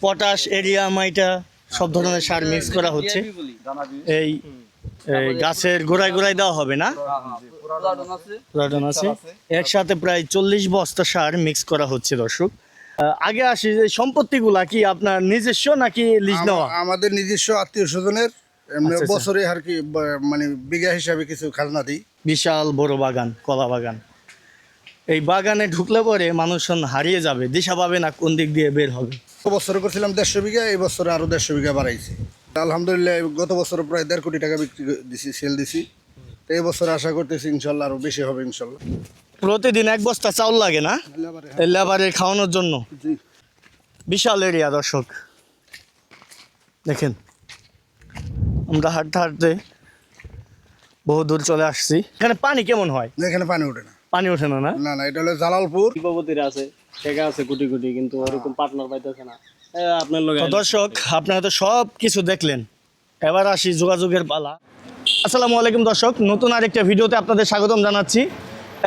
Potash area মাইটা সব ধরনের সার mix করা হচ্ছে। এই এই গাছের গোড়ায় গোড়ায় দেওয়া হবে না? আছে। একসাথে প্রায় চল্লিশ বস্তা সার মিক্স করা হচ্ছে দর্শক। আহ, আগে আসি যে সম্পত্তিগুলা কি আপনার নিজস্ব নাকি লিজ নেওয়া? আমাদের নিজস্ব আত্মীয় স্বজনের আচ্ছা, আচ্ছা। বছরে আর কি মানে বিঘা হিসাবে কিছু খাজনা দিই। বিশাল বড় বাগান কলা বাগান। এই বাগানে ঢুকলে পরে মানুষজন হারিয়ে যাবে দিশা পাবে না কোন দিক দিয়ে বের হবে। বছরে করছিলাম দেড়শো বিঘা এই বছরে আরও দেড়শো বিঘা বাড়াইছি। আলহামদুলিল্লাহ গত বছর প্রায় দেড় কোটি টাকা বিক্রি করে দিছি সেল দিছি। তো এই বছর আশা করতেছি ইনশাল্লাহ আরও বেশি হবে ইনশাল্লাহ। প্রতিদিন এক বস্তা চাউল লাগে না? এই লেবারের খাওয়ানোর জন্য? বিশাল এরিয়া দর্শক। দেখেন আমরা হাঁটতে হাঁটতে বহু দূর চলে আসছি। এখানে পানি কেমন হয়? এখানে পানি ওঠে না। পানি ওঠে না না? না না এটা হলো জালালপুর। শিল্পপতির আছে টাকা আছে কোটি কোটি কিন্তু ওরকম পার্টনার পাইতেছে না। আপনার লোক দর্শক আপনারা তো সব কিছু দেখলেন। এবার আসি যোগাযোগের পালা। আসসালামু আলাইকুম দর্শক নতুন আরেকটা ভিডিওতে আপনাদের স্বাগতম জানাচ্ছি।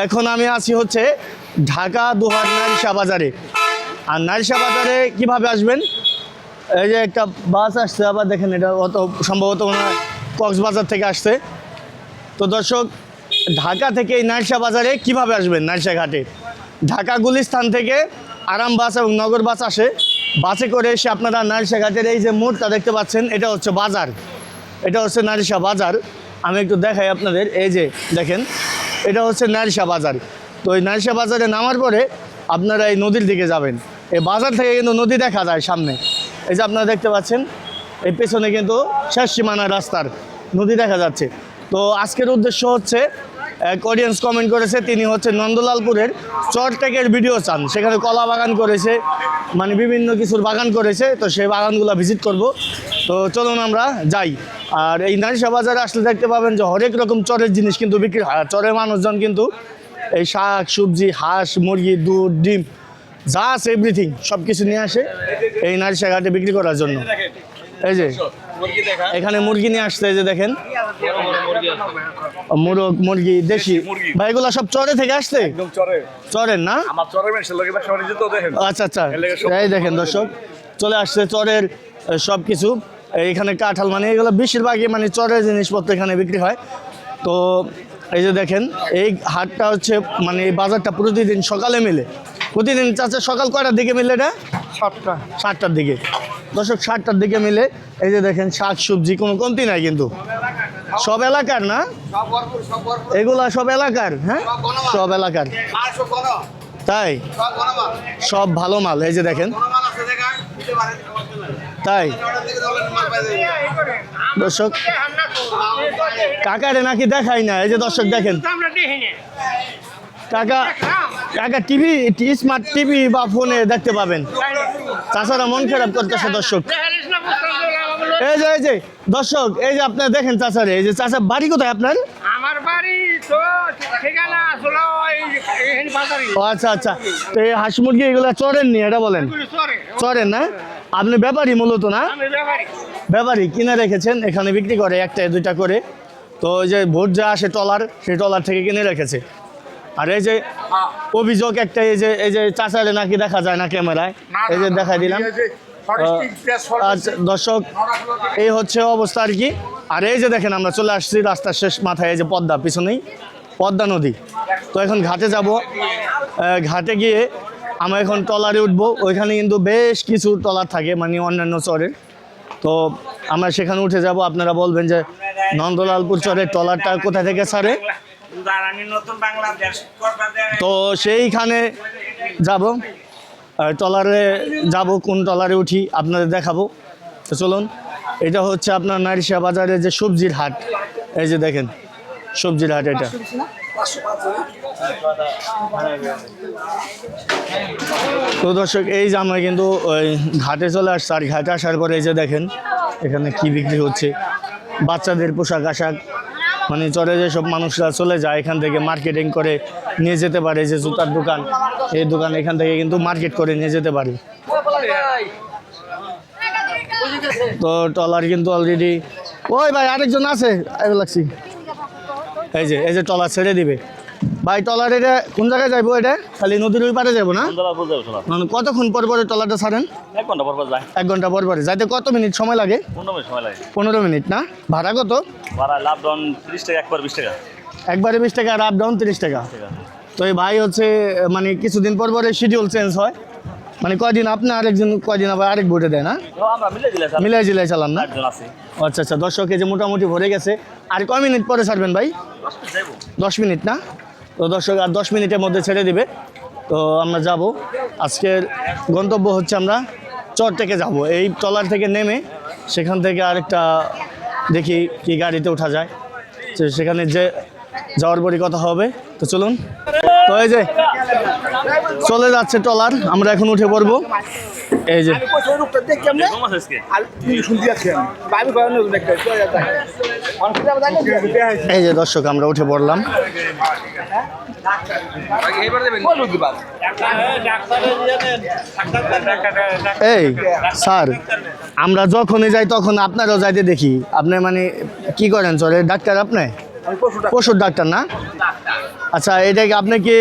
এখন আমি আছি হচ্ছে ঢাকা দুহার নারিশা বাজারে। আর নারিশা বাজারে কীভাবে আসবেন? এই যে একটা বাস আসছে আবার দেখেন এটা অত সম্ভবত কক্সবাজার থেকে আসছে। তো দর্শক ঢাকা থেকে এই নারিশা বাজারে কীভাবে আসবেন নারিশা ঘাটে? ঢাকা গুলিস্থান থেকে আরাম বাস এবং নগর বাস আসে। বাসে করে এসে আপনারা নারিশা ঘাটের এই যে মোড়টা দেখতে পাচ্ছেন, এটা হচ্ছে বাজার। এটা হচ্ছে নারিশা বাজার। আমি একটু দেখাই আপনাদের, এই যে দেখেন, এটা হচ্ছে নারিশা বাজার। তো এই নারিশা বাজারে নামার পরে আপনারা এই নদীর দিকে যাবেন। এই বাজার থেকে কিন্তু নদী দেখা যায় সামনে। এই যে আপনারা দেখতে পাচ্ছেন, এই পেছনে কিন্তু শেষ সীমানা রাস্তার নদী দেখা যাচ্ছে। তো আজকের উদ্দেশ্য হচ্ছে এক অডিয়েন্স কমেন্ট করেছে, তিনি হচ্ছে নন্দলালপুরের চরটেকের ভিডিও চান। সেখানে কলা বাগান করেছে মানে বিভিন্ন কিছুর বাগান করেছে, তো সেই বাগানগুলো ভিজিট করব। তো চলুন আমরা যাই। আর এই নারিশা বাজারে আসলে দেখতে পাবেন যে হরেক রকম চরের জিনিস কিন্তু বিক্রি হয়। চরের মানুষজন কিন্তু এই শাক, সবজি, হাঁস, মুরগি, দুধ, ডিম, যা আছে এভরিথিং সব কিছু নিয়ে আসে এই নারিশা ঘাটে বিক্রি করার জন্য। এই যে এখানে মুরগি নিয়ে আসছে যে দেখেন। মুরগি মুরগ দেশি। ভাই এগুলা সব চরে থেকে আসছে? চরের না? দেখেন। আচ্ছা আচ্ছা। এই দেখেন দর্শক চলে আসছে চরের সব কিছু এখানে কাঁঠাল মানে এগুলো বেশিরভাগই মানে চরের জিনিসপত্র এখানে বিক্রি হয়। তো এই যে দেখেন এই হাটটা হচ্ছে মানে এই বাজারটা প্রতিদিন সকালে মেলে। প্রতিদিন চাচা সকাল কয়টার দিকে মিলে এটা? সাতটা। সাতটার দিকে। দর্শক সাতটার দিকে মিলে। এই যে দেখেন শাক সবজি কোনো কমতি নাই কিন্তু। সব এলাকার না? এগুলা সব এলাকার হ্যাঁ? সব এলাকার। তাই? সব ভালো মাল। এই যে দেখেন। তাই? দর্শক কাকারে নাকি দেখাই না এই যে দর্শক দেখেন। কাকা কাকা টিভি স্মার্ট টিভি বা ফোনে দেখতে পাবেন। চাষারা মন খারাপ করতেছে দর্শক। এই যে এই যে দর্শক এই যে আপনার দেখেন চাষারে এই যে চাষা বাড়ি কোথায় আপনার? আমার বাড়ি তো ঠিকানা আচ্ছা আচ্ছা। তো এই হাঁস মুরগি এগুলো চড়েন নি এটা বলেন। চড়েন না? আপনি ব্যাপারী মূলত না? ব্যাপারী। কিনে রেখেছেন এখানে বিক্রি করে একটা দুইটা করে। তো ওই যে ভোট যা আসে টলার সেই টলার থেকে কিনে রেখেছে। আর এই যে অভিযোগ একটা এই যে এই যে চাচারে নাকি দেখা যায় না ক্যামেরায়? এই যে দেখাই দিলাম। আচ্ছা দর্শক এই হচ্ছে অবস্থা আর কি। আর এই যে দেখেন আমরা চলে আসছি রাস্তার শেষ মাথায় এই যে পদ্মা পিছনেই পদ্মা নদী। তো এখন ঘাটে যাব। ঘাটে গিয়ে আমরা এখন টলারে উঠবো। ওইখানে কিন্তু বেশ কিছু টলার থাকে মানে অন্যান্য চরের তো আমরা সেখানে উঠে যাব। আপনারা বলবেন যে নন্দলালপুর চরের টলারটা কোথা থেকে ছাড়ে? তো সেইখানে যাব। আর টলারে যাব, কোন টলারে উঠি আপনাদের দেখাবো। তো চলুন, এটা হচ্ছে আপনার নারিশা বাজারে যে সবজির হাট। এই যে দেখেন, সবজির হাট এটা। তো দর্শক, এই যে আমরা কিন্তু ওই ঘাটে চলে আসছি, আর ঘাটে আসার পরে এই যে দেখেন, এখানে কি বিক্রি হচ্ছে। বাচ্চাদের পোশাক আশাক মানে চরে যেসব মানুষরা চলে যায়, এখান থেকে মার্কেটিং করে নিয়ে যেতে পারে যে জুতার দোকান, এই দোকান এখান থেকে কিন্তু মার্কেট করে নিয়ে যেতে পারে। তো টলার কিন্তু অলরেডি ওই ভাই আরেকজন আছে লাগছি এই যে এই যে টলার ছেড়ে দিবে। ভাই টলার এটা কোন জায়গায় যাইবো এটা? খালি নদীর ওই পারে যাব না? মানে কতক্ষণ পর পরে টলারটা ছাড়েন? এক ঘণ্টা পর পর যায়। এক ঘণ্টা পর পরে। যাইতে কত মিনিট সময় লাগে? পনেরো মিনিট সময় লাগে। পনেরো মিনিট না? ভাড়া কত? ভাড়া লাভ ডাউন তিরিশ টাকা একবার বিশ টাকা। একবারে বিশ টাকা আর আপ ডাউন তিরিশ টাকা। তো এই ভাই হচ্ছে মানে কিছুদিন পর পরে শিডিউল চেঞ্জ হয়। মানে কয়দিন আপনি আরেকজন কয়দিন আবার আরেক বোটে দেয় না? মিলাই জিলাই চালান না? আচ্ছা আচ্ছা দর্শক এই যে মোটামুটি ভরে গেছে। আর কয় মিনিট পরে ছাড়বেন ভাই? দশ মিনিট না? তো দর্শক আর দশ মিনিটের মধ্যে ছেড়ে দিবে। তো আমরা যাব। আজকের গন্তব্য হচ্ছে আমরা চর থেকে যাব। এই টলার থেকে নেমে সেখান থেকে আরেকটা দেখি কি গাড়িতে ওঠা যায়। তো সেখানে যে যাওয়ার পরই কথা হবে। তো চলুন। তো এই যে চলে যাচ্ছে টলার আমরা এখন উঠে পড়ব। এই যে এই যে দর্শক আমরা উঠে পড়লাম। এই স্যার আমরা যখনই যাই তখন আপনারও যাইতে দেখি। আপনি মানে কি করেন চলে ডাক্তার আপনি? পশুর ডাক্তার না? আচ্ছা এটা কি আপনি কি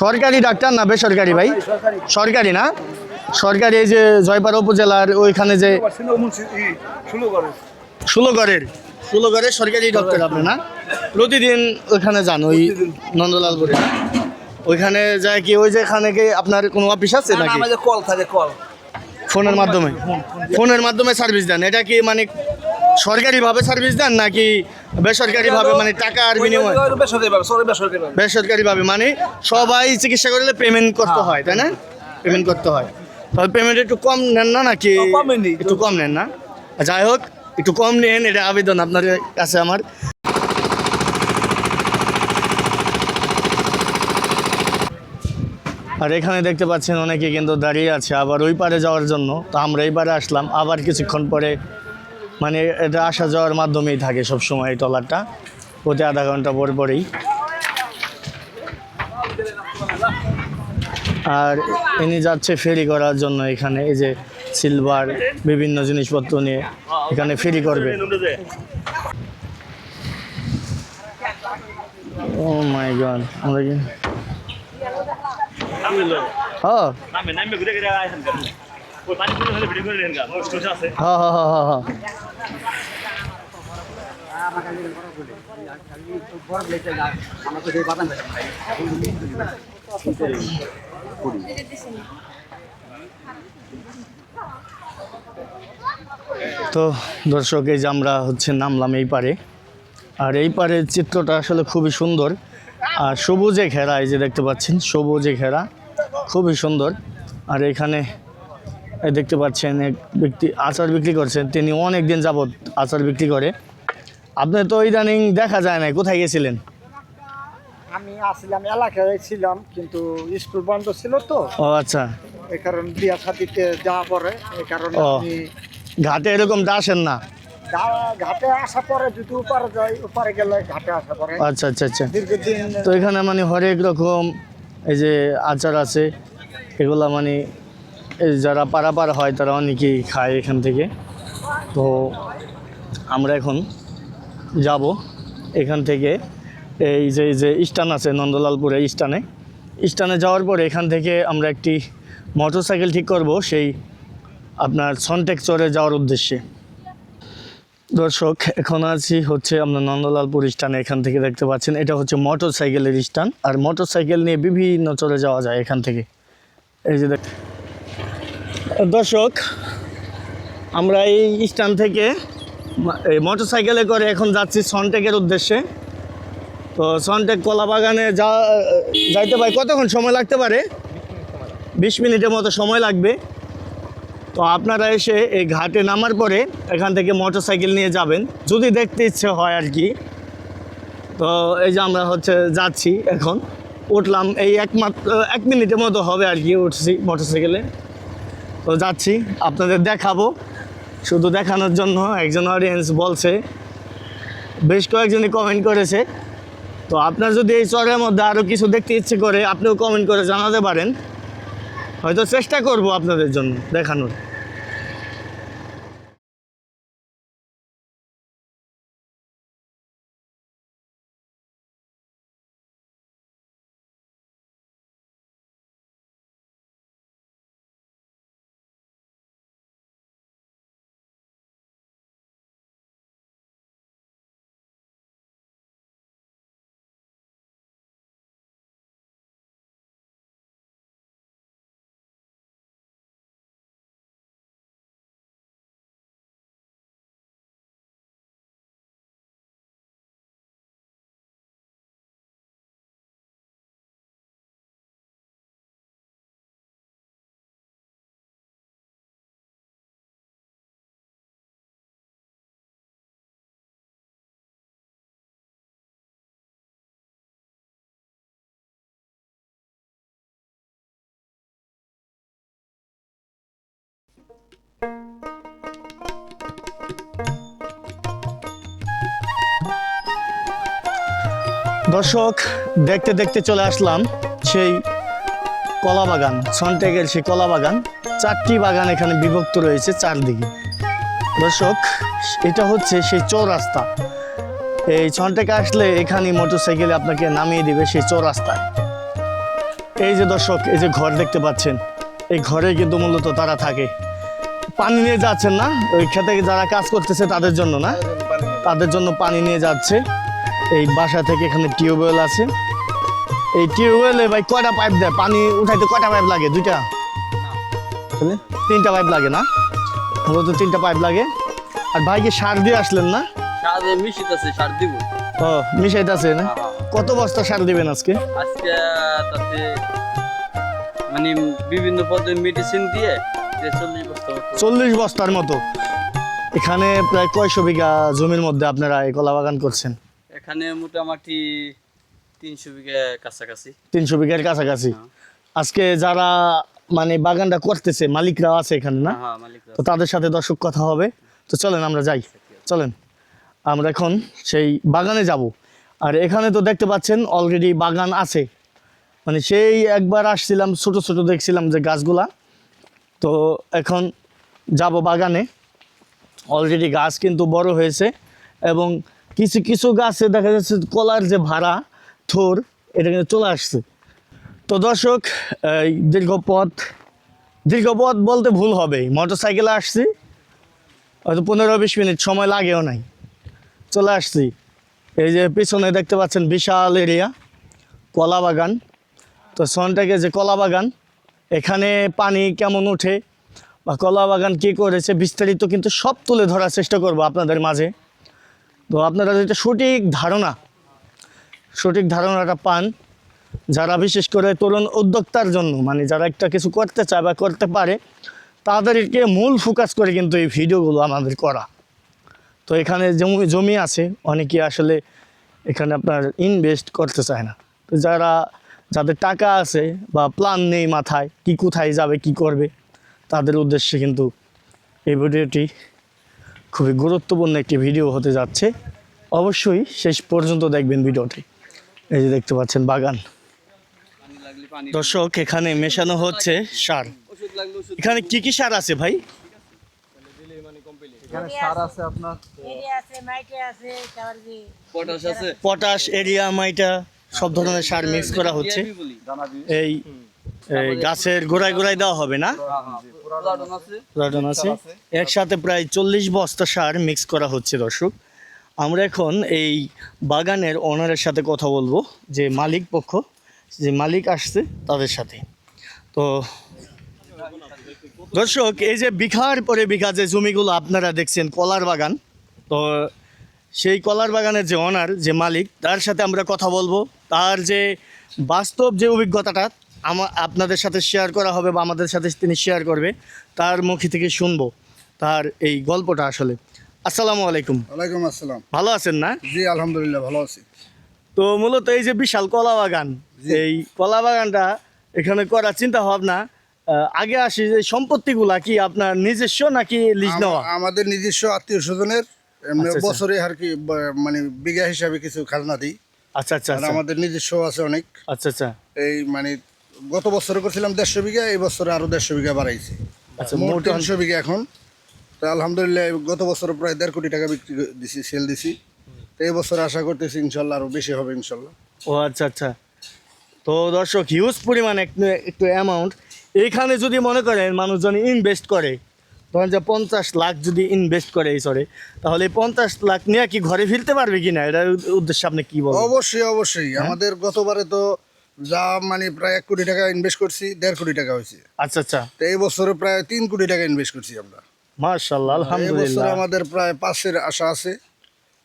সরকারি ডাক্তার না বেসরকারি ভাই? সরকারি না? সরকারি এই যে জয়পাড়া উপজেলার ওইখানে যে ষোলোগড়ের ষোলোগড়ের সরকারি ডক্টর আপনি না? প্রতিদিন ওইখানে যান ওই নন্দলাল নন্দলালপুরে ওইখানে যায় কি ওই যেখানে কি আপনার কোনো অফিস আছে নাকি? আমাদের কল থাকে কল ফোনের মাধ্যমে? ফোনের মাধ্যমে সার্ভিস দেন। এটা কি মানে সরকারিভাবে সার্ভিস দেন নাকি বেসরকারিভাবে মানে টাকার বিনিময়ে? বেসরকারিভাবে মানে সবাই চিকিৎসা করলে পেমেন্ট করতে হয়। তাই না? পেমেন্ট করতে হয়। তবে পেমেন্ট একটু কম নেন না নাকি? একটু কম নেন না? যাই হোক একটু কম নেন এটা আবেদন আপনার কাছে আমার। আর এখানে দেখতে পাচ্ছেন অনেকে কিন্তু দাঁড়িয়ে আছে আবার ওই পারে যাওয়ার জন্য। তো আমরা এই পারে আসলাম, আবার কিছুক্ষণ পরে মানে এটা আসা যাওয়ার মাধ্যমেই থাকে সব সময় এই ট্রলারটা। প্রতি আধা ঘণ্টা পর পরেই। আর ইনি যাচ্ছে ফেরি করার জন্য এখানে, এই যে সিলভার বিভিন্ন জিনিসপত্র নিয়ে এখানে ফেরি করবে। ও মাই গড আমরা কি হ্যাঁ নামে নামে ঘুরে ঘুরে আইছেন কেন ওই পানি ফুলে হলে ভিডিও করে দেন গা স্টোর আছে হ্যাঁ হ্যাঁ হ্যাঁ হ্যাঁ হ্যাঁ তো দর্শক এই যে আমরা হচ্ছে নামলাম এই পারে আর এই পারের চিত্রটা আসলে খুবই সুন্দর। আর সবুজে ঘেরা এই যে দেখতে পাচ্ছেন সবুজে ঘেরা খুবই সুন্দর। আর এখানে দেখতে পাচ্ছেন এক ব্যক্তি আচার বিক্রি করছেন। তিনি অনেক দিন যাবৎ আচার বিক্রি করে। আপনি তো ইদানিং দেখা যায় না কোথায় গেছিলেন? আমি আসলাম এলাকায় ছিলাম কিন্তু স্কুল বন্ধ ছিল তো। ও আচ্ছা। এই কারণে বিয়া সাথীতে যাওয়া পরে এই কারণে। আমি ঘাটে এরকম আসেন না? ঘাটে আসা পরে যদি উপারে যাই উপারে গেলে ঘাটে আসা পরে আচ্ছা আচ্ছা আচ্ছা। দীর্ঘদিন তো এখানে মানে হরেক রকম এই যে আচার আছে এগুলা মানে যারা পারাপার হয় তারা অনেকেই খায় এখান থেকে। তো আমরা এখন যাব এখান থেকে। এই যে যে স্টান আছে নন্দলালপুরে স্টানে স্টানে যাওয়ার পরে এখান থেকে আমরা একটি মোটরসাইকেল ঠিক করব সেই আপনার সনটেক চরে যাওয়ার উদ্দেশ্যে। দর্শক, এখন আছি হচ্ছে আপনার নন্দলালপুর স্টানে এখান থেকে দেখতে পাচ্ছেন, এটা হচ্ছে মোটর সাইকেলের স্টান আর মোটর সাইকেল নিয়ে বিভিন্ন চলে যাওয়া যায় এখান থেকে। এই যে দেখ, দর্শক, আমরা এই স্টান থেকে এই মোটর সাইকেলে করে এখন যাচ্ছি সনটেকের উদ্দেশ্যে। তো সনটেক কলা বাগানে যা, যাইতে পারে কতক্ষণ সময় লাগতে পারে? বিশ মিনিটের মতো সময় লাগবে। তো আপনারা এসে এই ঘাটে নামার পরে এখান থেকে মোটর সাইকেল নিয়ে যাবেন। যদি দেখতে ইচ্ছে হয় আর কি। তো এই যে আমরা হচ্ছে যাচ্ছি এখন। উঠলাম, এই একমাত্র এক মিনিটের মতো হবে আর কি উঠছি মোটর সাইকেলে তো যাচ্ছি, আপনাদের দেখাবো। শুধু দেখানোর জন্য একজন অডিয়েন্স বলছে। বেশ কয়েকজনই কমেন্ট করেছে। তো আপনার যদি এই চরের মধ্যে আরও কিছু দেখতে ইচ্ছে করে, আপনিও কমেন্ট করে জানাতে পারেন। হয়তো চেষ্টা করব আপনাদের জন্য দেখানোর। দর্শক, দেখতে দেখতে চলে আসলাম সেই কলা বাগান সনটেকের সেই কলা বাগান চারটি বাগান এখানে বিভক্ত রয়েছে চারদিকে। দর্শক, এটা হচ্ছে সেই চৌরাস্তা। এই ছনটেকে আসলে এখানে মোটরসাইকেলে আপনাকে নামিয়ে দিবে সেই চৌরাস্তায়। এই যে দর্শক, এই যে ঘর দেখতে পাচ্ছেন, এই ঘরে কিন্তু মূলত তারা থাকে। পানি নিয়ে যাচ্ছেন না। ওই খেতে যারা কাজ করতেছে তাদের জন্য না। তাদের জন্য পানি নিয়ে যাচ্ছে। এই বাসা থেকে এখানে টিউবওয়েল আছে। এই টিউবওয়েলে ভাই কয়টা পাইপ দেয়? পানি উঠাইতে কয়টা পাইপ লাগে? দুইটা? তিনটা পাইপ লাগে না? মূলত তিনটা পাইপ লাগে। আর ভাইকে সার দিয়ে আসলেন না? সার সার দিব। ও মিশাইতে আছে না কত বস্তা সার দিবেন আজকে? আজকে তাতে মানে বিভিন্ন পদ্ধতি মেডিসিন দিয়ে চল্লিশ বস্তা চল্লিশ বস্তার মতো। এখানে প্রায় কয়শো বিঘা জমির মধ্যে আপনারা এই কলা বাগান করছেন? এখানে মোটামুটি তিনশো বিঘা কাছাকাছি। তিনশো বিঘার কাছাকাছি। হ্যাঁ। আজকে যারা মানে বাগানটা করতেছে মালিকরাও আছে এখানে না? হ্যাঁ তো তাদের সাথে দর্শক কথা হবে। তো চলেন আমরা যাই। চলেন। আমরা এখন সেই বাগানে যাব। আর এখানে তো দেখতে পাচ্ছেন অলরেডি বাগান আছে। মানে সেই একবার আসছিলাম ছোট ছোট দেখছিলাম যে গাছগুলা। তো এখন যাব বাগানে। অলরেডি গাছ কিন্তু বড় হয়েছে এবং কিছু কিছু গাছে দেখা যাচ্ছে কলার যে ভাড়া, থোর, এটা কিন্তু চলে আসছে। তো দর্শক দীর্ঘ পথ দীর্ঘ পথ বলতে ভুল হবে মোটর সাইকেলে আসছি, হয়তো পনেরো বিশ মিনিট সময় লাগেও নাই। চলে আসছি। এই যে পিছনে দেখতে পাচ্ছেন বিশাল এরিয়া, কলা বাগান। তো সনটাকে যে কলা বাগান, এখানে পানি কেমন ওঠে বা কলা বাগান কী করেছে বিস্তারিত কিন্তু সব তুলে ধরার চেষ্টা করব আপনাদের মাঝে। তো আপনারা যেটা সঠিক ধারণা, সঠিক ধারণাটা পান, যারা বিশেষ করে তরুণ উদ্যোক্তার জন্য মানে যারা একটা কিছু করতে চায় বা করতে পারে, তাদেরকে মূল ফোকাস করে কিন্তু এই ভিডিওগুলো আমাদের করা। তো এখানে জমি জমি আছে, অনেকে আসলে এখানে আপনার ইনভেস্ট করতে চায় না। তো যারা, যাদের টাকা আছে বা প্ল্যান নেই মাথায়, কি কোথায় যাবে, কি করবে তাদের উদ্দেশ্যে কিন্তু এই ভিডিওটি খুবই গুরুত্বপূর্ণ একটি ভিডিও হতে যাচ্ছে। অবশ্যই শেষ পর্যন্ত দেখবেন ভিডিওটি। এই যে দেখতে পাচ্ছেন বাগান। দর্শক এখানে মেশানো হচ্ছে সার। এখানে কি কি সার আছে ভাই? সার আছে আপনার এরিয়া আছে মাইটে আছে তারপর যে পটাশ এরিয়া মাইটা সব ধরনের সার মিক্স করা হচ্ছে। এই গাছের গোড়ায় গোড়ায় দেওয়া হবে না? আছে পুরাতন আছে। একসাথে প্রায় চল্লিশ বস্তা সার মিক্স করা হচ্ছে দর্শক। আমরা এখন এই বাগানের ওনারের সাথে কথা বলব যে মালিক পক্ষ যে মালিক আসছে তাদের সাথে। তো দর্শক এই যে বিঘার পরে বিঘা যে জমিগুলো আপনারা দেখছেন কলার বাগান তো সেই কলার বাগানের যে ওনার যে মালিক তার সাথে আমরা কথা বলব। তার যে বাস্তব যে অভিজ্ঞতাটা আমা আপনাদের সাথে শেয়ার করা হবে বা আমাদের সাথে তিনি শেয়ার করবে তার মুখে থেকে শুনব তার এই গল্পটা আসলে। আসসালামু আলাইকুম। ওয়ালাইকুম আসসালাম। ভালো আছেন না? জি আলহামদুলিল্লাহ ভালো আছি। তো মূলত এই যে বিশাল কলা বাগান এই কলা বাগানটা এখানে করার চিন্তা ভাবনা আগে আসি যে সম্পত্তিগুলা কি আপনার নিজস্ব নাকি লিজ নেওয়া? আমাদের নিজস্ব আত্মীয় স্বজনের আচ্ছা, আচ্ছা। বছরে আর কি মানে বিঘা হিসাবে কিছু খাজনা দিই। আচ্ছা আচ্ছা আচ্ছা। আমাদের নিজস্ব আছে অনেক। আচ্ছা আচ্ছা। এই মানে গত বছরে করছিলাম দেড়শো বিঘা এই বছরে আরও দেড়শো বিঘা বাড়াইছি। আচ্ছা মোট তিনশো বিঘা এখন। তো আলহামদুলিল্লাহ গত বছর প্রায় দেড় কোটি টাকা বিক্রি দিছি সেল দিছি। তো এই বছর আশা করতেছি ইনশাল্লাহ আরও বেশি হবে ইনশাল্লাহ। ও আচ্ছা আচ্ছা। তো দর্শক হিউজ পরিমাণ একটু একটু অ্যামাউন্ট এখানে যদি মনে করেন মানুষজন ইনভেস্ট করে ধরেন যে পঞ্চাশ লাখ যদি ইনভেস্ট করে এই সরে তাহলে পঞ্চাশ লাখ নিয়ে কি ঘরে ফিরতে পারবে কি না এটার উদ্দেশ্যে আপনি কি বলবেন? অবশ্যই অবশ্যই। হ্যাঁ? আমাদের গতবারে তো যা মানে প্রায় এক কোটি টাকা ইনভেস্ট করছি দেড় কোটি টাকা হয়েছে। আচ্ছা আচ্ছা। তো এই বছরে প্রায় তিন কোটি টাকা ইনভেস্ট করছি আমরা। মার্শাল্লাহ আলহামদুলিল্লাহ। আমাদের প্রায় পাঁচের আশা আছে।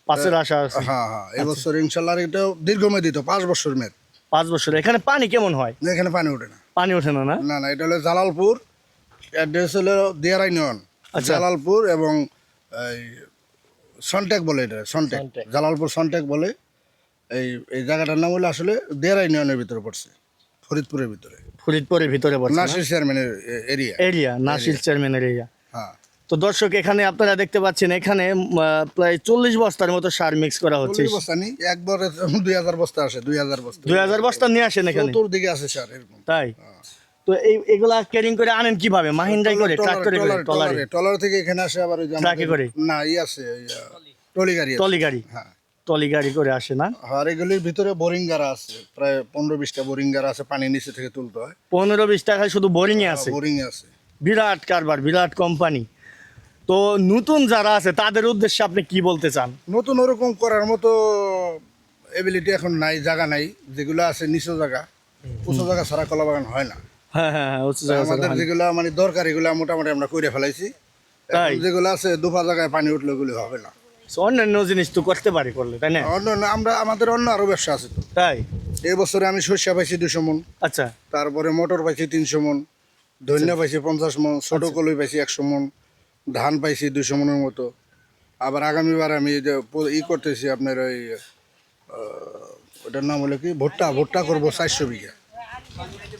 পাঁচের আশা আছে। হ্যাঁ হ্যাঁ এই বছর ইনশাল্লাহ এটাও দীর্ঘমেয়াদী তো পাঁচ বছর মেয়াদ। পাঁচ বছর এখানে পানি কেমন হয়? এখানে পানি ওঠে না। পানি ওঠে না না? না না এটা হলো জালালপুর অ্যাড্রেস হলো দিয়ার ইউনিয়ন আচ্ছা। জালালপুর এবং এই সনটেক বলে এটা সনটেক। জালালপুর সনটেক বলে। এই এই জায়গাটার নাম হলো আসলে দিয়ারা ইউনিয়নের ভিতরে পড়ছে ফরিদপুরের ভিতরে। ফরিদপুরের ভিতরে পড়ছে নাসির চেয়ারম্যানের এরিয়া। এরিয়া নাসির চেয়ারম্যানের এরিয়া। হ্যাঁ। তো দর্শক এখানে আপনারা দেখতে পাচ্ছেন এখানে প্রায় চল্লিশ বস্তার মতো সার মিক্স করা হচ্ছে। বস্তা নি একবারে দুই হাজার বস্তা আসে দুই হাজার বস্তা। দুই হাজার বস্তা নিয়ে আসেন এখানে? চতুর্দিকে আছে স্যার এরকম। তাই? তো এই এগুলা ক্যারিং করে আনেন কীভাবে? মাহিন্দাই করে ট্রাক্টরে করে টলারে টলারে টলার থেকে এখানে আসে আবার ট্রাকে করে? না ই আছে টলি গাড়ি টলি গাড়ি? হ্যাঁ। টলি গাড়ি করে আসে না? আর এগুলির ভিতরে বোরিং গাড়া আছে। প্রায় পনেরো বিশটা বোরিং গাড়া আছে পানি নিচে থেকে তুলতে হয়। পনেরো বিশ টাকায় শুধু বোরিং আছে? বোরিং আছে। বিরাট কারবার বিরাট কোম্পানি। তো নতুন যারা আছে তাদের উদ্দেশ্যে আপনি কি বলতে চান? নতুন ওরকম করার মতো এবিলিটি এখন নাই জায়গা নাই। যেগুলো আছে নিচু জায়গা উঁচু জায়গা ছাড়া কলা বাগান হয় না। হ্যাঁ হ্যাঁ হ্যাঁ জায়গা আমাদের হয় না। যেগুলো মানে দরকার এগুলো মোটামুটি আমরা করে ফেলাইছি। তাই? এখন যেগুলো আছে দুফা জায়গায় পানি উঠলে ওগুলো হবে না। অন্যান্য জিনিস তো করতে পারি করলে তাই না? অন্য অন্য- আমরা আমাদের অন্য আরও ব্যবসা আছে তো। তাই? এই বছরে আমি সর্ষা পাইছি দুশো মন। আচ্ছা। তারপরে মটর পাইছি তিনশো মন। ধনিয়া পাইছি পঞ্চাশ মন। ছোট কলই পাইছি একশো মন। ধান পাইছি দুশো মনের মতো। আবার আগামীবার আমি যে ই করতেছি আপনার ওই ওটার নাম হলো কি? ভুট্টা ভুট্টা করব চারশো বিঘা।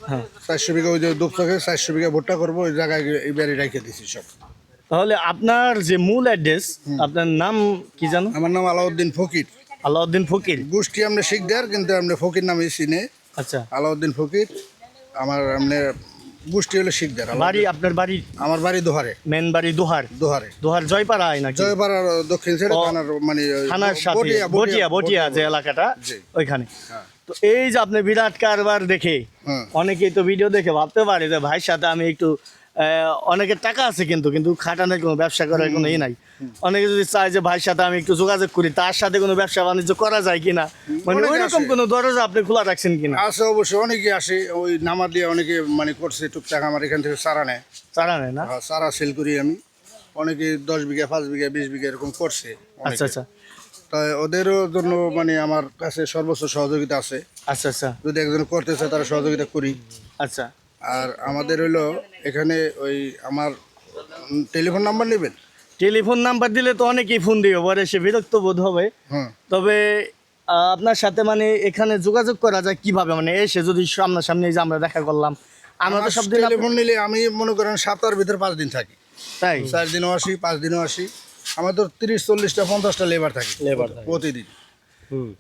হ্যাঁ। চারশো বিঘা ওই যে দুপচাকে চারশো বিঘা ভুট্টা করব ওই জায়গায় এই বাড়ি রেখে দিছি সব। তাহলে আপনার যে মূল অ্যাড্রেস আপনার নাম কি জানো? আমার নাম আলাউদ্দিন ফকির। আলাউদ্দিন ফকির। গোষ্ঠী আমরা শিখদার কিন্তু আমরা ফকির নামে চিনে। আচ্ছা। আলাউদ্দিন ফকির আমার আপনি গোষ্ঠী হলো শিখদার বাড়ি আপনার বাড়ি? আমার বাড়ি দোহারে। মেন বাড়ি দোহার? দোহারে। দোহার জয়পাড়া হয় নাকি? জয়পাড়ার দক্ষিণ সাইডে থানার মানে থানার সাথে বটিয়া, বটিয়া যে এলাকাটা ওইখানে। হ্যাঁ। তো এই যে আপনি বিরাট কারবার দেখে। অনেকেই তো ভিডিও দেখে ভাবতে পারে যে ভাইয়ের সাথে আমি একটু অনেকের টাকা আছে কিন্তু কিন্তু খাটানোর কোনো ব্যবসা করার কোনো ই নাই। অনেকে যদি চায় যে ভাইয়ের সাথে আমি একটু যোগাযোগ করি তার সাথে কোনো ব্যবসা বাণিজ্য করা যায় কিনা? মানে ওইরকম। কোনো দরজা আপনি খোলা রাখছেন কিনা? আছে অবশ্যই অনেকে আসে ওই নামার দিয়ে অনেকে মানে করছে টুকটাক আমার এখান থেকে চারা নেয়। চারা নেয় না? হ্যাঁ, চারা সেল করি আমি। অনেকে দশ বিঘা পাঁচ বিঘা বিশ বিঘা এরকম করছে আচ্ছা আচ্ছা। তাই ওদেরও জন্য মানে আমার কাছে সর্বোচ্চ সহযোগিতা আছে। আচ্ছা আচ্ছা। যদি একজন করতে চায় তারা সহযোগিতা করি। আচ্ছা। আর আমাদের হইল এখানে ওই আমার টেলিফোন নাম্বার নেবেন? টেলিফোন নাম্বার দিলে তো অনেকেই ফোন দিবে পরে সে বিরক্ত বোধ হবে। তবে আপনার সাথে মানে এখানে যোগাযোগ করা যায় কীভাবে? মানে এসে যদি সামনাসামনি যে আমরা দেখা করলাম আমরা তো সব টেলিফোন নিলে আমি মনে করেন সপ্তাহের ভিতরে পাঁচ দিন থাকি। তাই? চার দিনও আসি পাঁচ দিনও আসি। আমার তো তিরিশ চল্লিশটা পঞ্চাশটা লেবার থাকে লেবার প্রতিদিন।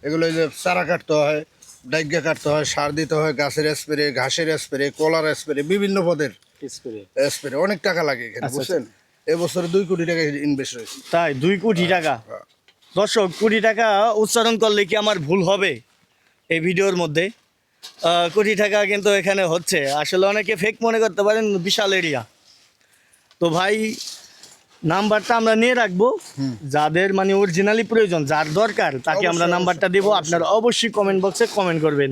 এগুলো যে চারা কাটতে হয় ডাইগা কাটতে হয় সার দিতে হয় গাছের স্প্রে ঘাসের স্প্রে কলার স্প্রে বিভিন্ন পদের স্প্রে। স্প্রে। অনেক টাকা লাগে এখানে আচ্ছা, বুঝছেন? এবছরে দুই কোটি টাকা ইনভেস্ট হয়েছে। তাই দুই কোটি টাকা? হ্যাঁ। দর্শক কোটি টাকা উচ্চারণ করলে কি আমার ভুল হবে এই ভিডিওর মধ্যে? কোটি টাকা কিন্তু এখানে হচ্ছে। আসলে অনেকে ফেক মনে করতে পারেন বিশাল এরিয়া তো ভাই নাম্বারটা আমরা নিয়ে রাখব। যাদের মানে অরিজিনালি প্রয়োজন যার দরকার তাকে আমরা অবশ্যই, নাম্বারটা দিব। আপনারা অবশ্যই কমেন্ট বক্সে কমেন্ট করবেন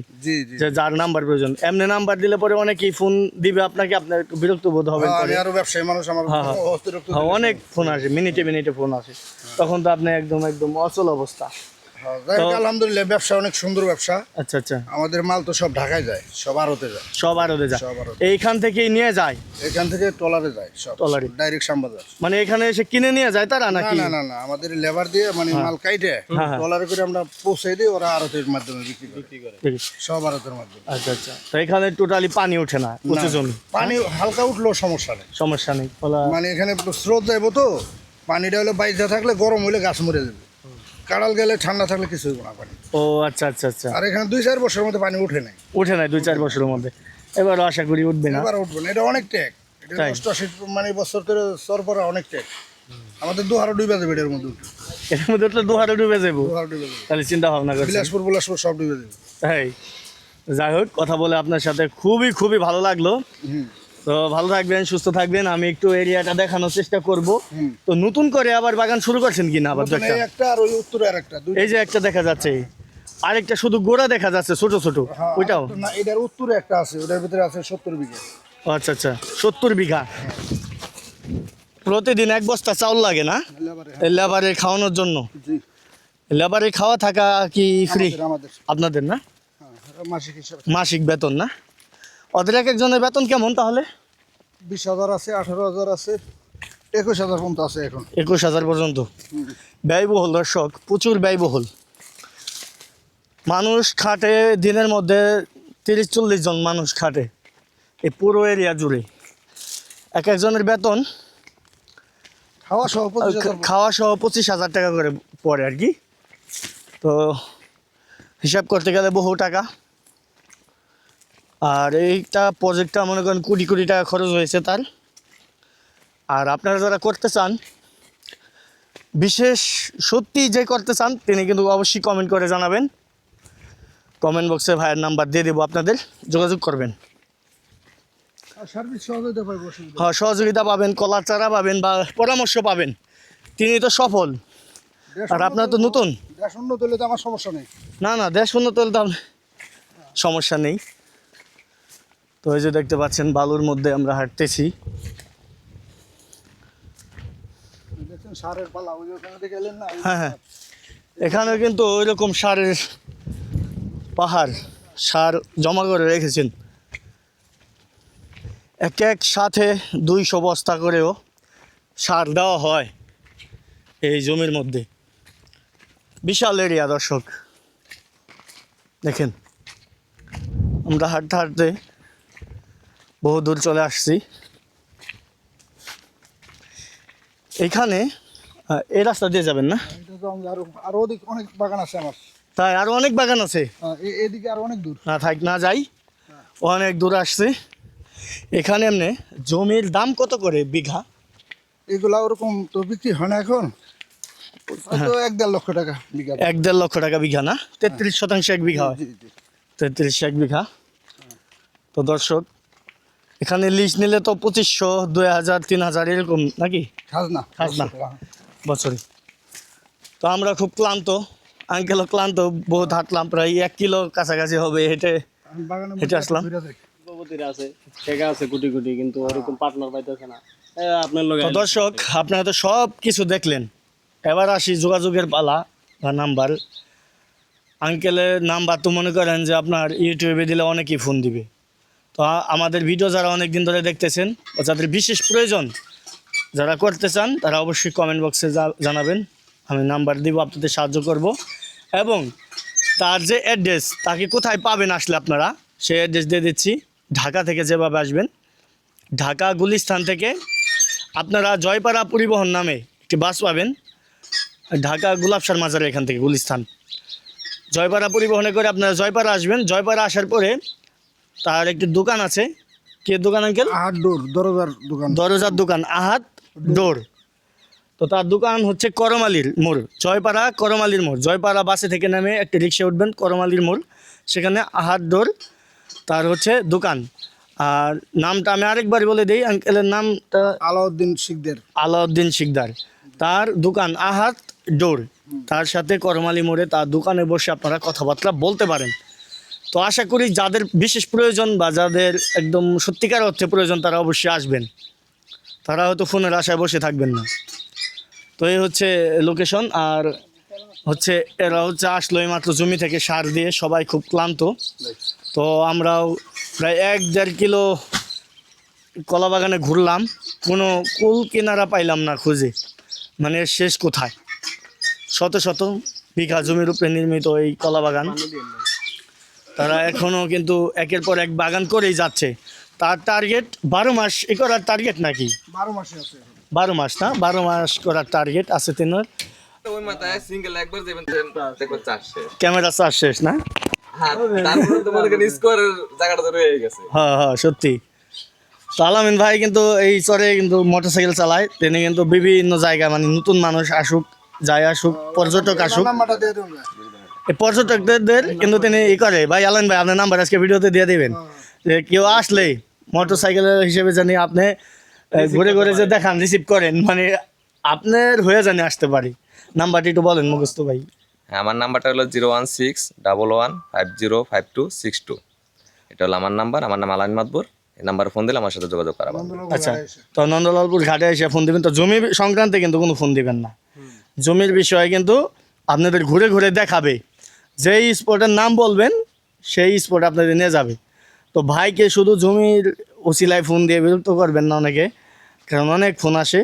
যে যার নাম্বার প্রয়োজন। এমনি নাম্বার দিলে পরে অনেকেই ফোন দিবে আপনাকে আপনার একটু বিরক্ত বোধ হবে হ্যাঁ, আমি আরও ব্যবসায়ী মানুষ আমার হ্যাঁ, হ্যাঁ। অনেক ফোন আসে মিনিটে মিনিটে ফোন আসে তখন তো আপনি একদম একদম অচল অবস্থা। আলহামদুলিল্লাহ ব্যবসা অনেক সুন্দর ব্যবসা। আচ্ছা আচ্ছা। আমাদের মাল তো সব ঢাকায় যায় সব আড়তে যায়। সব আরদে যায়। এইখান থেকেই নিয়ে যায়? এখান থেকে টলারে যায় সব। ট্রলারে। ডাইরেক্ট শ্যামবাজার। মানে এখানে এসে কিনে নিয়ে যায় তারা নাকি? না না না আমাদের লেবার দিয়ে মানে মাল কাইটে হ্যাঁ, হ্যাঁ। টলারে করে আমরা পৌঁছে দিই ওরা আড়তের মাধ্যমে বিক্রি করে। সব আড়তের মাধ্যমে। আচ্ছা আচ্ছা। তো এখানে টোটালি পানি ওঠে না উঁচু জমি? পানি হালকা উঠলেও সমস্যা নেই। সমস্যা নেই। মানে এখানে স্রোত যাইবো তো পানিটা হলে বাইরে থাকলে গরম হলে গাছ মরে যাবে। কাড়াল গেলে ঠান্ডা থাকলে কিছু হইব না পানি। ও আচ্ছা আচ্ছা আচ্ছা। আর এখানে দুই চার বছরের মধ্যে পানি উঠে নাই। ওঠে নাই দুই চার বছরের মধ্যে। এবারও আশা করি উঠবে না। এবার উঠবে না এটা অনেক ট্যাগ এটা? অষ্টআশি মানে বছর ধরে সর পরে অনেক ট্যাগ আমাদের দুহারো ডুবে যাবে এটার মধ্যে উঠে। এর মধ্যে উঠলে দুহারে ডুবে যাব। তাহলে চিন্তা ভাবনা করছি বিলাসপুর বিলাসপুর সব ডুবে যাবে। তাই। যাই হোক কথা বলে আপনার সাথে খুবই খুবই ভালো লাগল। তো ভালো থাকবেন সুস্থ থাকবেন। আমি একটু এরিয়াটা দেখানোর চেষ্টা করব। তো নতুন করে আবার বাগান শুরু করছেন কিনা আবার একটা আর ওই উত্তরে আর একটা দুই এই যে একটা দেখা যাচ্ছে। আরেকটা শুধু গোড়া দেখা যাচ্ছে ছোট ছোট। হ্যাঁ, ওইটাও? না এটার উত্তরে একটা আছে ওটার ভিতরে আছে সত্তর বিঘা। আচ্ছা আচ্ছা। সত্তর বিঘা। প্রতিদিন এক বস্তা চাউল লাগে না? লেবারে খাওয়ানোর জন্য? জি। লেবারে খাওয়া থাকা কি ফ্রি আপনাদের না? হ্যাঁ, মাসিক বেতন না? ওদের এক একজনের বেতন কেমন তাহলে? বিশ হাজার আছে আঠারো হাজার আছে একুশ হাজার পর্যন্ত আছে এখন। একুশ হাজার পর্যন্ত। ব্যয়বহুল দর্শক প্রচুর ব্যয়বহুল। মানুষ খাটে দিনের মধ্যে তিরিশ চল্লিশ জন মানুষ খাটে এই পুরো এরিয়া জুড়ে। এক একজনের বেতন খাওয়া সহ খাওয়া সহ পঁচিশ হাজার টাকা করে পড়ে আর কি। তো হিসাব করতে গেলে বহু টাকা। আর এইটা প্রজেক্টটা মনে করেন কোটি কোটি টাকা খরচ হয়েছে তার। আর আপনারা যারা করতে চান বিশেষ সত্যি যে করতে চান তিনি কিন্তু অবশ্যই কমেন্ট করে জানাবেন। কমেন্ট বক্সে ভাইয়ের নাম্বার দিয়ে দেবো আপনাদের যোগাযোগ করবেন। হ্যাঁ সহযোগিতা পাবেন কলার চারা পাবেন বা পরামর্শ পাবেন। তিনি তো সফল। আর আপনার তো নতুন। দেশ উন্নত হলে তো আমার সমস্যা নেই। না না দেশ উন্নত হলে তো সমস্যা নেই। তো এই যে দেখতে পাচ্ছেন বালুর মধ্যে আমরা হাঁটতেছি। হ্যাঁ হ্যাঁ। এখানে কিন্তু ওই রকম সারের পাহাড় সার জমা করে রেখেছেন। এক এক সাথে দুইশো বস্তা করেও সার দেওয়া হয় এই জমির মধ্যে। বিশাল এরিয়া দর্শক। দেখেন আমরা হাঁটতে হাঁটতে বহু দূর চলে আসছি। এখানে এই রাস্তা দিয়ে যাবেন না? আরও আরও অনেক বাগান আছে আমার। তাই আরও অনেক বাগান আছে? আহ, এদিকে আরও অনেক দূর। না থাক না যাই। অনেক দূর আসছে। এখানে এমনি জমির দাম কত করে বিঘা? এগুলা ওরকম তো বিক্রি হয় না এখন। হয়তো এক দেড় লক্ষ টাকা বিঘা। এক দেড় লক্ষ টাকা বিঘা না? তেত্রিশ শতাংশ এক বিঘা হয়। জি। তেত্রিশ এক বিঘা। তো দর্শক এখানে লিজ নিলে তো পঁচিশশো দুই হাজার তিন হাজার এরকম নাকি? খাজনা। খাজনা। বছরে। তো আমরা খুব ক্লান্ত। আঙ্কেলও ক্লান্ত বহুত হাঁটলাম প্রায় এক কিলো কাছাকাছি হবে হেঁটে। হেঁটে আসলাম। ঘুরে আছে শেখা আছে কোটি কোটি কিন্তু ওরকম পার্টনার পাইতেছে না। আপনার লোক দর্শক আপনারা তো সব কিছু দেখলেন। এবার আসি যোগাযোগের পালা বা নাম্বার। আঙ্কেলের নাম্বার তো মনে করেন যে আপনার ইউটিউবে দিলে অনেকেই ফোন দিবে। তো আমাদের ভিডিও যারা অনেক দিন ধরে দেখতেছেন ও যাদের বিশেষ প্রয়োজন যারা করতে চান, তারা অবশ্যই কমেন্ট বক্সে জানাবেন। আমি নাম্বার দিব, আপনাদের সাহায্য করব। এবং তার যে অ্যাড্রেস তাকে কোথায় পাবেন আসলে আপনারা সেই অ্যাড্রেস দিয়ে দিচ্ছি। ঢাকা থেকে যেভাবে আসবেন, ঢাকা গুলিস্থান থেকে আপনারা জয়পাড়া পরিবহন নামে একটি বাস পাবেন। ঢাকা গুলাবসার মাজারে এখান থেকে গুলিস্থান জয়পাড়া পরিবহনে করে আপনারা জয়পাড়া আসবেন। জয়পাড়া আসার পরে তার একটি দোকান আছে। কে দোকান আঙ্কেল? আহার ডোর দরজার দোকান। দরজার দোকান আহাত ডোর। তো তার দোকান হচ্ছে করমালির মোড় জয়পাড়া করমালির মোড়। জয়পাড়া বাসে থেকে নামে একটি রিক্সা উঠবেন করমালির মোড়। সেখানে আহাত ডোর তার হচ্ছে দোকান। আর নামটা আমি আরেকবার বলে দিই আঙ্কেলের নামটা আলাউদ্দিন শিখদের আলাউদ্দিন শিকদার। তার দোকান আহাত ডোর। তার সাথে করমালি মোড়ে তার দোকানে বসে আপনারা কথাবার্তা বলতে পারেন। তো আশা করি যাদের বিশেষ প্রয়োজন বা যাদের একদম সত্যিকার অর্থে প্রয়োজন, তারা অবশ্যই আসবেন। তারা হয়তো ফোনের আশায় বসে থাকবেন না। তো এই হচ্ছে লোকেশন আর হচ্ছে এরা হচ্ছে আসলো মাত্র জমি থেকে সার দিয়ে, সবাই খুব ক্লান্ত। তো আমরাও প্রায় এক দেড় কিলো কলা বাগানে ঘুরলাম। কোনো কুল কিনারা পাইলাম না খুঁজে। মানে শেষ কোথায়? শত শত বিঘা জমির উপরে নির্মিত এই কলা বাগান তারা এখনও কিন্তু একের পর এক বাগান করেই যাচ্ছে। তার টার্গেট বারো মাস এ করার টার্গেট নাকি? বারো মাসে আছে বারো মাস না? বারো মাস করার টার্গেট আছে তিনার ক্যামেরা চার্জ শেষ না? হ্যাঁ হ্যাঁ হ্যাঁ সত্যি। তো আলামিন ভাই কিন্তু এই চরে কিন্তু মোটরসাইকেল চালায় তিনি কিন্তু বিভিন্ন জায়গা মানে নতুন মানুষ আসুক যায় আসুক পর্যটক আসুক। পর্যটকদের কিন্তু তিনি ই করে। ভাই আলান ভাই আপনার নাম্বার আজকে ভিডিওতে দিয়ে দিবেন। যে কেউ আসলে মোটর সাইকেলের হিসেবে জানি আপনি ঘুরে ঘুরে যে দেখান রিসিভ করেন। মানে আপনার হয়ে জানি আসতে পারি। নাম্বারটি একটু বলেন মুখস্থ ভাই। হ্যাঁ আমার নাম্বারটা হলো zero one six double one five zero five two six two এটা হলো আমার নাম্বার আমার নাম আলাইন মাতবর। এই নাম্বারে ফোন দিলে আমার সাথে যোগাযোগ করাবো আচ্ছা তো নন্দলালপুর ঘাটে এসে ফোন দিবেন। তো জমি সংক্রান্তে কিন্তু কোনো ফোন দিবেন না। জমির বিষয়ে কিন্তু আপনাদের ঘুরে ঘুরে দেখাবে। যেই স্পটের নাম বলবেন, সেই স্পট আপনাদের নিয়ে যাবে। তো ভাইকে শুধু জমির ওসিলায় ফোন দিয়ে বিরক্ত করবেন না অনেকে, কারণ অনেক ফোন আসে।